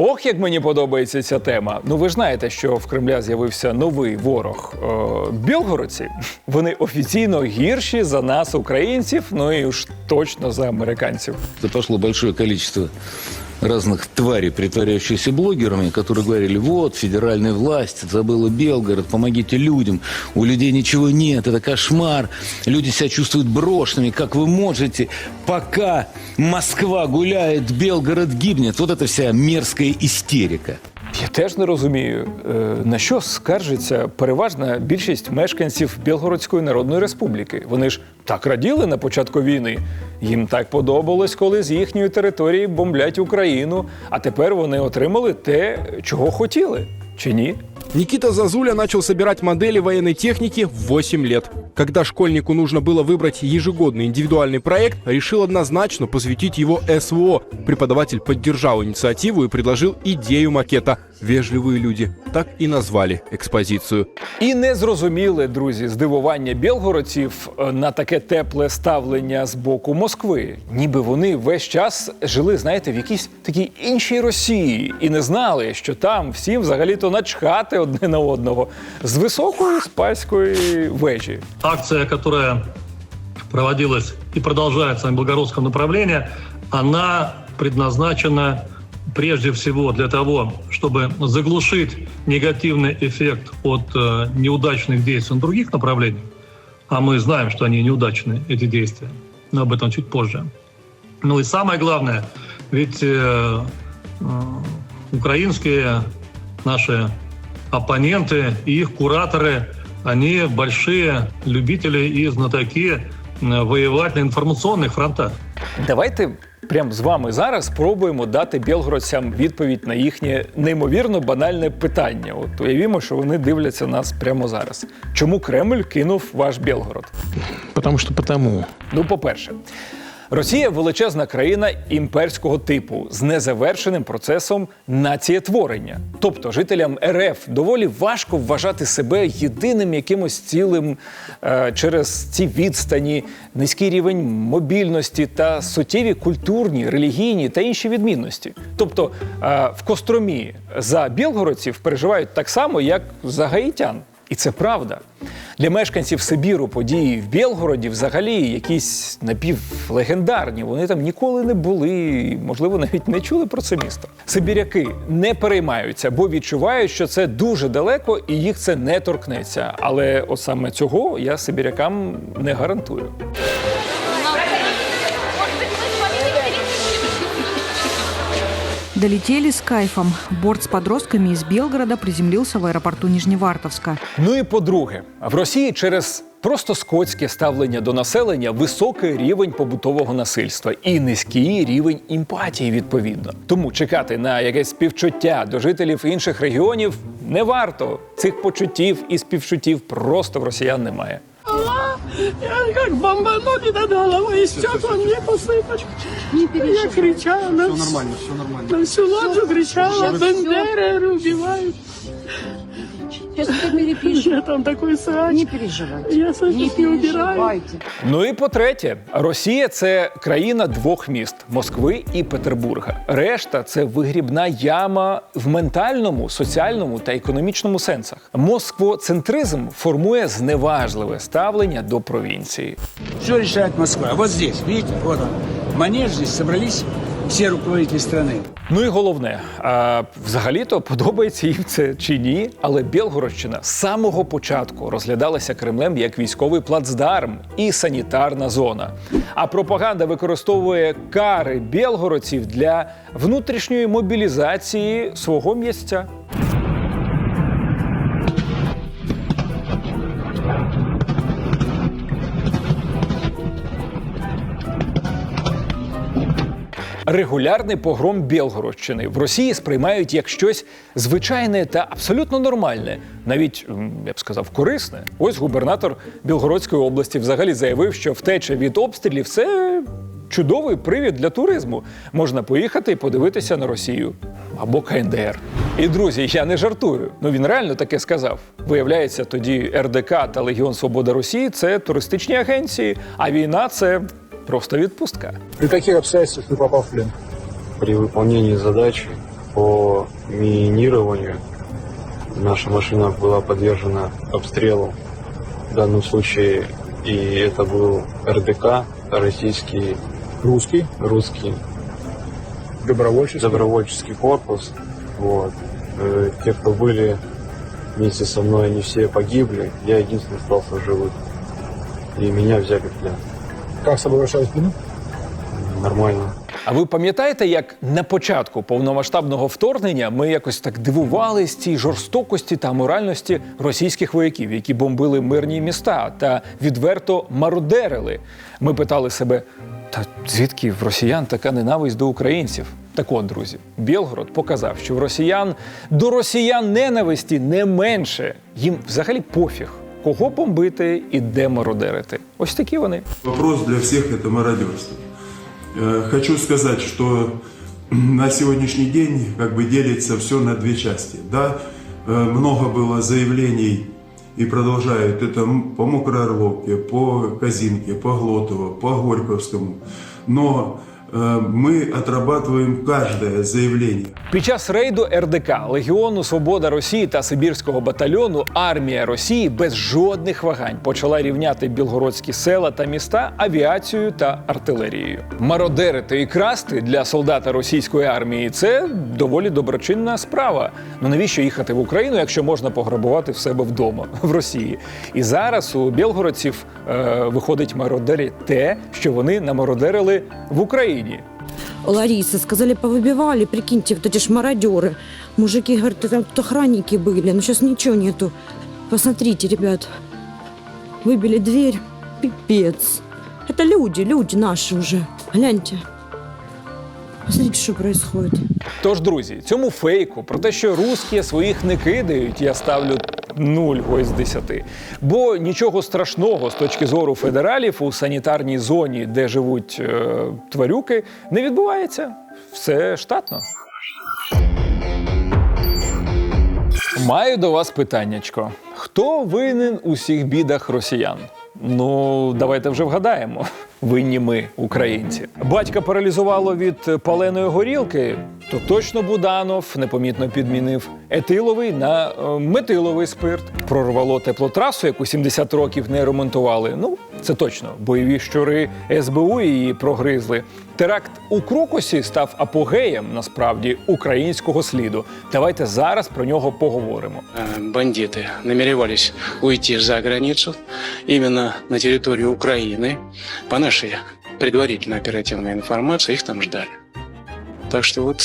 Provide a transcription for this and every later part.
Ох, як мені подобається ця тема. Ну ви знаєте, що в Кремля з'явився новий ворог. Е, білгородці. Вони офіційно гірші за нас, українців, ну і уж точно за американців. Це пошло большое количество разных тварей, притворяющихся блогерами, которые говорили, вот, федеральная власть забыла Белгород, помогите людям, у людей ничего нет, это кошмар, люди себя чувствуют брошенными, как вы можете, пока Москва гуляет, Белгород гибнет, вот эта вся мерзкая истерика. Я теж не розумію, е, на що скаржиться переважна більшість мешканців Білгородської Народної Республіки. Вони ж так раділи на початку війни. Їм так подобалось, коли з їхньої території бомблять Україну. А тепер вони отримали те, чого хотіли. Чи ні? Никита Зазуля начал собирать модели военной техники в 8 лет. Когда школьнику нужно было выбрать ежегодный индивидуальный проект, решил однозначно посвятить его СВО. Преподаватель поддержал инициативу и предложил идею макета. Вежливые люди так и назвали экспозицию. І не зрозуміли, друзі, здивування білгородців е, на таке тепле ставлення з боку Москви. Ніби вони весь час жили, знаєте, в якійсь такій іншій Росії і не знали, що там всім взагалі-то начхати одне на одного з високої спаської вежі. акция, которая проводилась и продолжается на Белгородском направлении, она предназначена прежде всего для того, чтобы заглушить негативный эффект от э, неудачных действий на других направлениях, а мы знаем, что они неудачные, эти действия, но об этом чуть позже. Ну и самое главное, ведь э, э, украинские наши оппоненты и их кураторы, они большие любители и знатоки э, воевать на информационных фронтах. Давайте прямо з вами зараз спробуємо дати білгородцям відповідь на їхнє неймовірно банальне питання. От уявімо, що вони дивляться нас прямо зараз. Чому Кремль кинув ваш Білгород? Потому що потому. Ну, по-перше, Росія величезна країна імперського типу з незавершеним процесом націєтворення. Тобто жителям РФ доволі важко вважати себе єдиним якимось цілим е, через ці відстані, низький рівень мобільності та суттєві культурні, релігійні та інші відмінності. Тобто е, в Костромі за білгородців переживають так само, як за гаїтян. І це правда. Для мешканців Сибіру події в Білгороді взагалі якісь напівлегендарні. Вони там ніколи не були, можливо, навіть не чули про це місто. Сибіряки не переймаються, бо відчувають, що це дуже далеко і їх це не торкнеться. Але от саме цього я сибірякам не гарантую. Долетели с кайфом. Борт с подростками из Белгорода приземлился в аэропорту Нижневартовска. Ну і по-друге, в Росії через просто скотське ставлення до населення високий рівень побутового насильства і низький рівень емпатії відповідно. Тому чекати на якесь співчуття до жителів інших регіонів не варто. Цих почуттів і співчуттів просто в росіян немає. Я как бомбанули над головой, и стекла мне посыпать. Я кричала на, все нормально, все нормально. на всю лоджу кричала, Бандеры убивают. Сейчас. Я там такой срач. Не переживайте. Я Не убираю. переживайте. Ну і по-третє, Росія це країна двох міст Москви і Петербурга. Решта це вигрібна яма в ментальному, соціальному та економічному сенсах. Москвоцентризм формує зневажливе ставлення до провінції. Все решает Москва. Вот здесь, видите, вот он. Манеж здесь собрались все руководителі страны. Ну і головне, взагалі-то подобається їм це чи ні, але Білгородщина з самого початку розглядалася Кремлем як військовий плацдарм і санітарна зона. А пропаганда використовує кари білгородців для внутрішньої мобілізації свого місця. Регулярний погром Білгородщини в Росії сприймають як щось звичайне та абсолютно нормальне, навіть я б сказав, корисне. Ось губернатор Білгородської області взагалі заявив, що втеча від обстрілів це чудовий привід для туризму. Можна поїхати і подивитися на Росію або КНДР. І друзі, я не жартую. Ну він реально таке сказав. Виявляється, тоді РДК та Легіон Свобода Росії це туристичні агенції, а війна це просто відпустка. При каких обстоятельствах ты попал в плен? При выполнении задачи по минированию. Наша машина была подвержена обстрелу. В данном случае и это был РДК, российский, Русский, русский добровольческий. добровольческий корпус. Вот. Э, Те, кто были вместе со мной, они все погибли. Я единственный остался в живых. И меня взяли в плен. Как с собой вращалась? Нормально. А ви пам'ятаєте, як на початку повномасштабного вторгнення ми якось так дивувались цій жорстокості та моральності російських вояків, які бомбили мирні міста та відверто мародерили? Ми питали себе: та звідки в росіян така ненависть до українців? Так от, друзі, Білгород показав, що в росіян до росіян ненависті не менше. Їм взагалі пофіг, кого бомбити і де мародерити. Ось такі вони. Вопрос для всех это мародерство. Э, Хочу сказать, что на сегодняшний день как бы делится все на две части. Да, э, много было заявлений и продолжают это м- по Мокроорловке, по Казинке, по Глотово, по Горьковскому. Но э, мы отрабатываем каждое заявление. Під час рейду РДК Легіону Свобода Росії та Сибірського батальйону армія Росії без жодних вагань почала рівняти білгородські села та міста авіацією та артилерією. Мародерити і красти для солдата російської армії це доволі доброчинна справа. Ну навіщо їхати в Україну, якщо можна пограбувати в себе вдома в Росії? І зараз у білгородців е, виходить мародерять те, що вони намародерили в Україні. Лариса, сказали, повыбивали, прикиньте, вот эти ж мародеры. Мужики говорят, там тут охранники были, но сейчас ничего нету. Посмотрите, ребят, выбили дверь, пипец. Это люди, люди наши уже. Гляньте. Посмотрите, что происходит. Тож, друзі, цьому фейку про те, що русські своїх не кидають, я ставлю нуль ось з десяти. Бо нічого страшного з точки зору федералів у санітарній зоні, де живуть е, тварюки, не відбувається. Все штатно. Маю до вас питаннячко. Хто винен у всіх бідах росіян? Ну, давайте вже вгадаємо. Винні ми, українці. Батька паралізувало від паленої горілки, то точно Буданов непомітно підмінив етиловий на е, метиловий спирт. Прорвало теплотрасу, яку 70 років не ремонтували. Ну, це точно. Бойові щури СБУ її прогризли. Теракт у Крокусі став апогеєм насправді українського сліду. Давайте зараз про нього поговоримо. Э, бандиты намеревались уйти за границу, именно на территорию Украины. По нашей предварительной оперативной информации их там ждали. Так что вот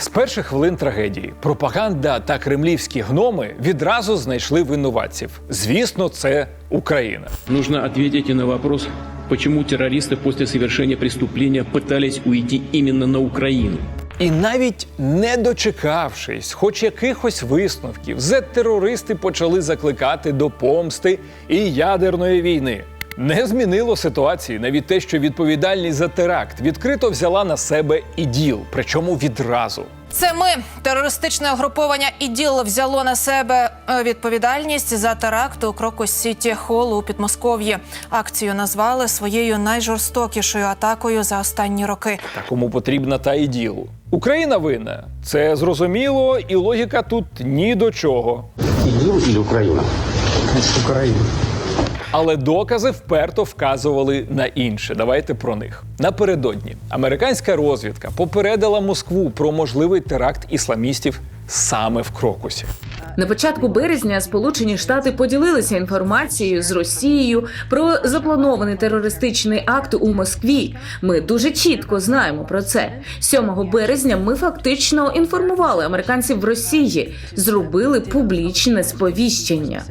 З перших хвилин трагедії пропаганда та кремлівські гноми відразу знайшли винуватців. Звісно, це Україна. Нужно ответить на вопрос, почему террористы после совершения преступления пытались уйти именно на Украину. І навіть не дочекавшись, хоч якихось висновків, зет-терористи почали закликати до помсти і ядерної війни. Не змінило ситуації навіть те, що відповідальність за теракт відкрито взяла на себе іділ, причому відразу. Це ми терористичне угруповання іділ взяло на себе е, відповідальність за теракт у Крокус Сіті Холл у Підмосков'ї. Акцію назвали своєю найжорстокішою атакою за останні роки. Та кому потрібна та іділ? Україна винна. Це зрозуміло, і логіка тут ні до чого. ИГИЛ или Украина? Украина. Але докази вперто вказували на інше. Давайте про них. Напередодні американська розвідка попередила Москву про можливий теракт ісламістів саме в Крокусі. На початку березня Сполучені Штати поділилися інформацією з Росією про запланований терористичний акт у Москві. Ми дуже чітко знаємо про це. 7 березня ми фактично інформували американців в Росії, зробили публічне сповіщення.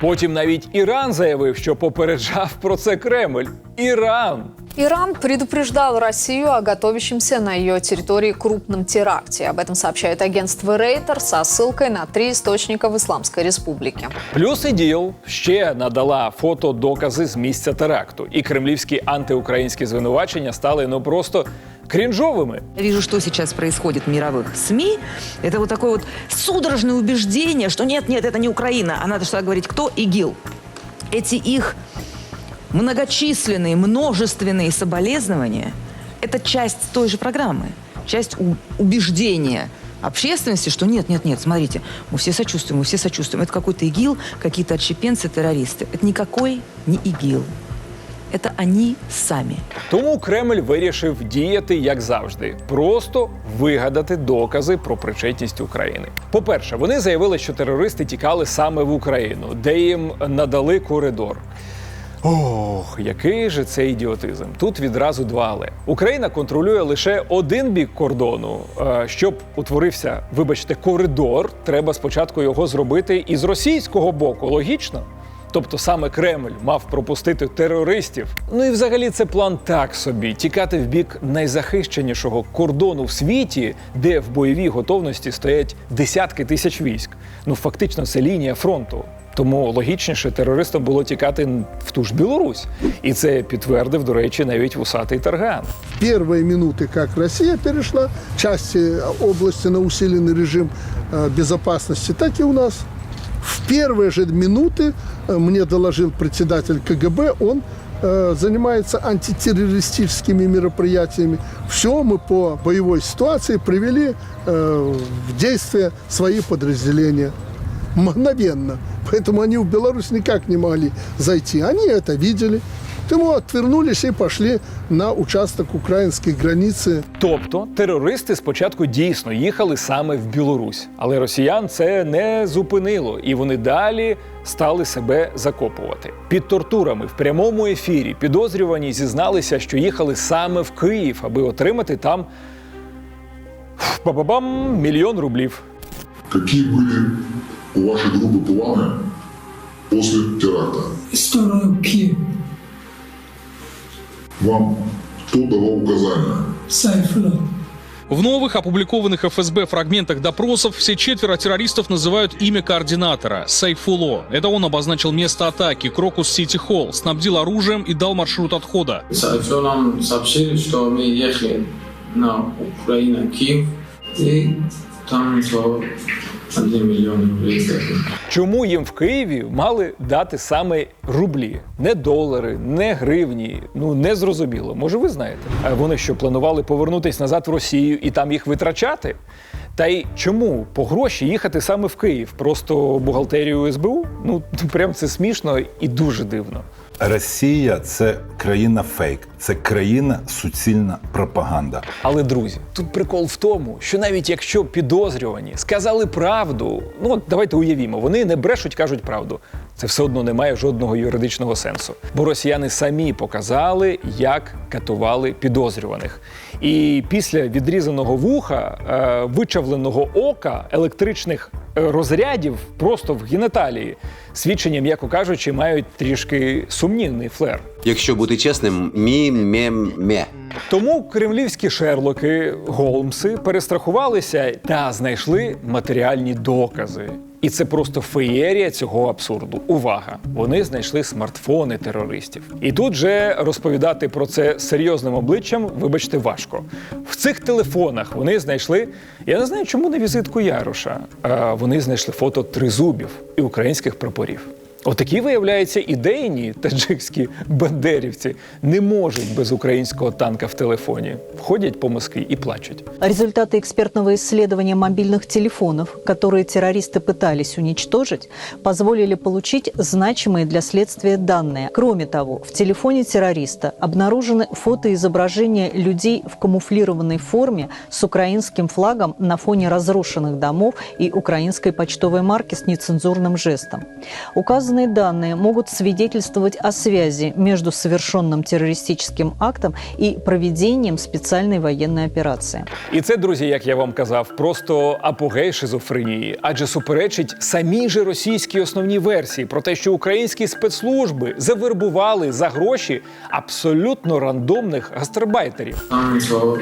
Потім навіть Іран заявив, що попереджав про це Кремль. Іран. Иран предупреждал Россию о готовящемся на ее территории крупном теракте. Об этом сообщает агентство Рейтер со ссылкой на три источника в Исламской Республике. Плюс іділ ще надала фото докази з місця теракту, і кремлівські антиукраїнські звинувачення стали ну просто крінжовими. Я вижу, что сейчас происходит в мировых СМИ. Это вот такое вот судорожное убеждение, что нет, нет, это не Украина, а надо сюда говорить, кто ИГИЛ. Эти их многочисленные, множественные соболезнования – это часть той же программы, часть у- убеждения общественности, что нет, нет, нет, смотрите, мы все сочувствуем, мы все сочувствуем. Это какой-то ИГИЛ, какие-то отщепенцы, террористы. Это никакой не ИГИЛ. Это они сами. Тому Кремль вирішив діяти як завжди, просто вигадати докази про причетність України. По-перше, вони заявили, що терористи тікали саме в Україну, де їм надали коридор. Ох, який же це ідіотизм. Тут відразу два але. Україна контролює лише один бік кордону. Е, Щоб утворився, вибачте, коридор, треба спочатку його зробити із російського боку. Логічно? Тобто саме Кремль мав пропустити терористів. Ну і взагалі це план так собі: тікати в бік найзахищенішого кордону в світі, де в бойовій готовності стоять десятки тисяч військ. Ну фактично, це лінія фронту. Тому логічніше терористам було тікати в ту ж Білорусь, і це підтвердив, до речі, навіть вусатий Тарган. первые минуты, как Россия перешла части области на усиленный режим э, безопасности, так и у нас. В первые же минуты э, мне доложил председатель КГБ, он э, занимается антитеррористическими мероприятиями. Все мы по боевой ситуации привели э, в действие свои подразделения мгновенно. Поэтому они в Беларусь никак не могли зайти. Они это видели. Поэтому отвернулись и пошли на участок украинской границы. Тобто терористи спочатку дійсно їхали саме в Білорусь, але росіян це не зупинило, і вони далі стали себе закопувати. Під тортурами в прямому ефірі підозрювані зізналися, що їхали саме в Київ, аби отримати там ба-ба-бам, мільйон рублів. Какие были у вашей группы планы после теракта? Сторону Киев, Вам кто давал указания? Сайфулlah. В новых опубликованных ФСБ фрагментах допросов все четверо террористов называют имя координатора – Сайфуло. Это он обозначил место атаки – Крокус Сити Холл, снабдил оружием и дал маршрут отхода. Все нам сообщили, что мы ехали на Украину, Киев, и там то 1 миллион рублей. дали. Чому їм в Києві мали дати саме рублі, не долари, не гривні? Ну не зрозуміло. Може, ви знаєте? А вони що планували повернутись назад в Росію і там їх витрачати? Та й чому по гроші їхати саме в Київ? Просто бухгалтерію СБУ? Ну прям це смішно і дуже дивно. Росія це країна фейк, це країна суцільна пропаганда. Але друзі, тут прикол в тому, що навіть якщо підозрювані сказали правду, ну от давайте уявімо, вони не брешуть, кажуть правду. Це все одно не має жодного юридичного сенсу. Бо росіяни самі показали, як катували підозрюваних. І після відрізаного вуха, е, вичавленого ока, електричних е, розрядів просто в генеталії, свідчення, м'яко кажучи, мають трішки сумнівний флер. Якщо бути чесним, мі-ме-ме. Тому кремлівські шерлоки Голмси перестрахувалися та знайшли матеріальні докази. І це просто феєрія цього абсурду. Увага! Вони знайшли смартфони терористів. І тут же розповідати про це серйозним обличчям, вибачте, важко. В цих телефонах вони знайшли. Я не знаю, чому не візитку Яроша. А вони знайшли фото тризубів і українських прапорів. Отакі, виявляється, ідейні таджикські бандерівці не можуть без українського танка в телефоні. Входять по Москві і плачуть. Результаты экспертного исследования мобильных телефонов, которые террористы пытались уничтожить, позволили получить значимые для следствия данные. Кроме того, в телефоне террориста обнаружены фотоизображения людей в камуфлированной форме с украинским флагом на фоне разрушенных домов и украинской почтовой марки с нецензурным жестом. Указанные данные могут свидетельствовать о связи между совершенным террористическим актом и проведением специальной военной операции. І це, друзі, як я вам казав, просто апогей шизофренії, адже суперечить самій же російській основній версії про те, що українські спецслужби завербували за гроші абсолютно рандомних гастарбайтерів. Там то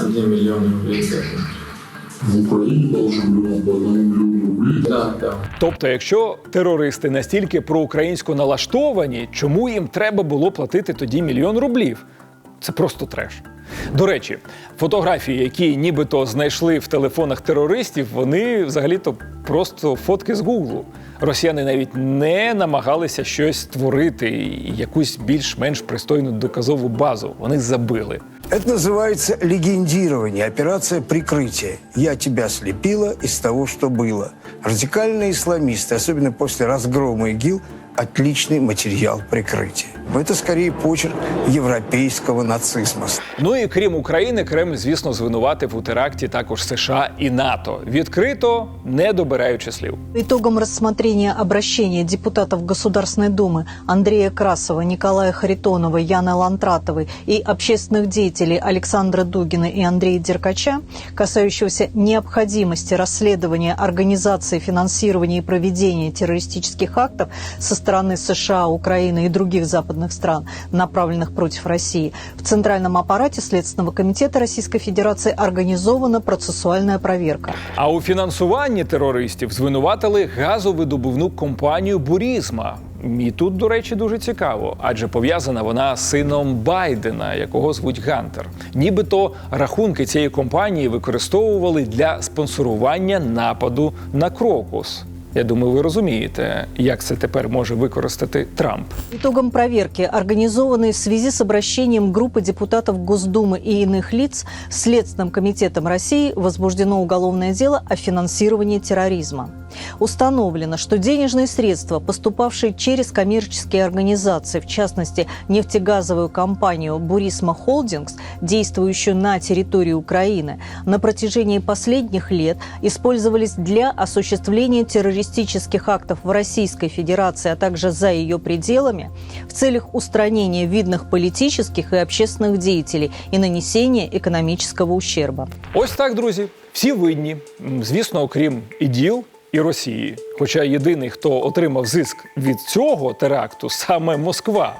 1 миллион рублей. В Украине должен был. Да, да. Тобто, якщо терористи настільки проукраїнсько налаштовані, чому їм треба було платити тоді мільйон рублів? Це просто треш. До речі, фотографії, які нібито знайшли в телефонах терористів, вони взагалі-то просто фотки з Гуглу. Росіяни навіть не намагалися щось створити, якусь більш-менш пристойну доказову базу. Вони забили. Это называется легендирование, операция прикрытия. Я тебя слепила из того, что было. Радикальные исламисты, особенно после разгрома ИГИЛ, отличный материал прикрытия. Это скорее почерк европейского нацизма. Ну і крім України, Кремль, звісно, звинуватив у теракті також США і НАТО, відкрито не добираючи слів. Итогом рассмотрения обращения депутатов Государственной Думы Андрея Красова, Николая Харитонова, Яны Лантратовой и общественных деятелей Александра Дугина и Андрея Деркача, касающегося необходимости расследования организации, финансирования и проведения террористических актов со стороны США, Украины и других западных стран, направленных против России, в Центральном аппарате Следственного комитета Российской Федерации организована процессуальная проверка. А у фінансуванні терористів звинуватили газовидобувну компанію Бурізма. І тут, до речі, дуже цікаво, адже пов'язана вона з сином Байдена, якого звуть Гантер. Нібито рахунки цієї компанії використовували для спонсорування нападу на Крокус. Я думаю, ви розумієте, як це тепер може використати Трамп. Итогом проверки, организованной в связи с обращением группы депутатов Госдумы и иных лиц, Следственным комитетом России возбуждено уголовное дело о финансировании терроризма. Установлено, что денежные средства, поступавшие через коммерческие организации, в частности нефтегазовую компанию «Бурисма Холдингс», действующую на территории Украины, на протяжении последних лет использовались для осуществления террористических актов в Российской Федерации, а также за ее пределами, в целях устранения видных политических и общественных деятелей и нанесения экономического ущерба. Ось так, друзі, всі винні, М, звісно, окрім іділ і Росії. Хоча єдиний, хто отримав зиск від цього теракту, саме Москва.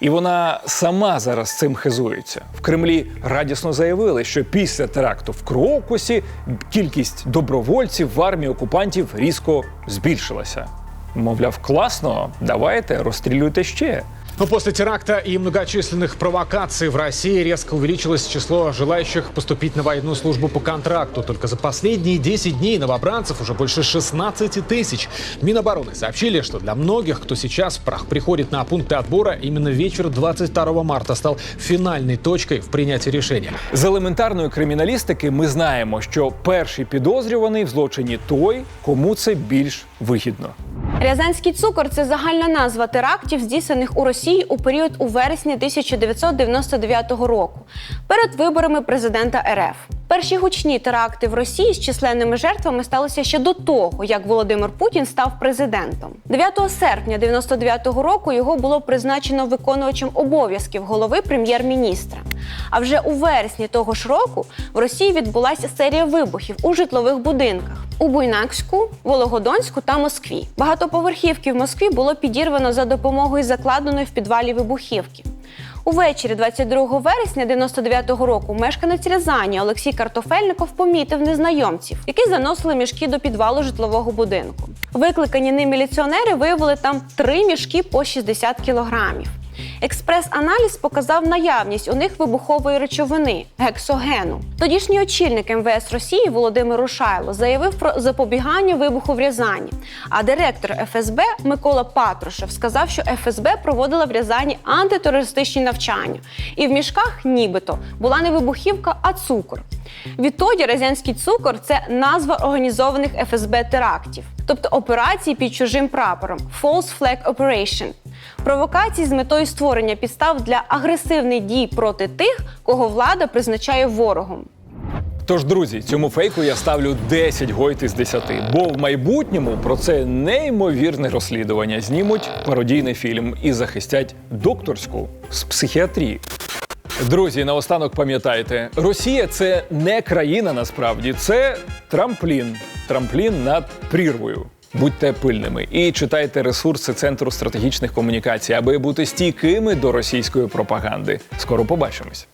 І вона сама зараз цим хизується. В Кремлі радісно заявили, що після теракту в Крокусі кількість добровольців в армії окупантів різко збільшилася. Мовляв, класно, давайте розстрілюйте ще. Но после теракта и многочисленных провокаций в России резко увеличилось число желающих поступить на военную службу по контракту. Только за последние 10 дней новобранцев уже больше 16 тысяч. Минобороны сообщили, что для многих, кто сейчас прах- приходит на пункты отбора, именно вечер 22 марта стал финальной точкой в принятии решения. З елементарної криміналістики ми знаємо, що перший підозрюваний в злочині той, кому це більш вигідно. Рязанський цукор це загальна назва терактів, здійснених у Росії у період у вересні 1999 року перед виборами президента РФ. Перші гучні теракти в Росії з численними жертвами сталися ще до того, як Володимир Путін став президентом. 9 серпня 99 року його було призначено виконувачем обов'язків голови прем'єр-міністра. А вже у вересні того ж року в Росії відбулася серія вибухів у житлових будинках у Буйнакську, Вологодонську та Москві. Багатоповерхівки в Москві було підірвано за допомогою закладеної в підвалі вибухівки. Увечері 22 вересня 99-го року мешканець Рязані Олексій Картофельников помітив незнайомців, які заносили мішки до підвалу житлового будинку. Викликані ним міліціонери виявили там три мішки по 60 кілограмів. Експрес-аналіз показав наявність у них вибухової речовини гексогену. Тодішній очільник МВС Росії Володимир Рушайло заявив про запобігання вибуху в Рязані. А директор ФСБ Микола Патрушев сказав, що ФСБ проводила в Рязані антитерористичні навчання, і в мішках, нібито, була не вибухівка, а цукор. Відтоді Рязанський цукор це назва організованих ФСБ терактів, тобто операції під чужим прапором False Flag Operation. Провокації з метою створення підстав для агресивних дій проти тих, кого влада призначає ворогом. Тож, друзі, цьому фейку я ставлю 10 гойт із 10, бо в майбутньому про це неймовірне розслідування знімуть пародійний фільм і захистять докторську з психіатрії. Друзі, наостанок пам'ятайте, Росія це не країна насправді, це трамплін. Трамплін над прірвою. Будьте пильними і читайте ресурси Центру стратегічних комунікацій, аби бути стійкими до російської пропаганди. Скоро побачимось.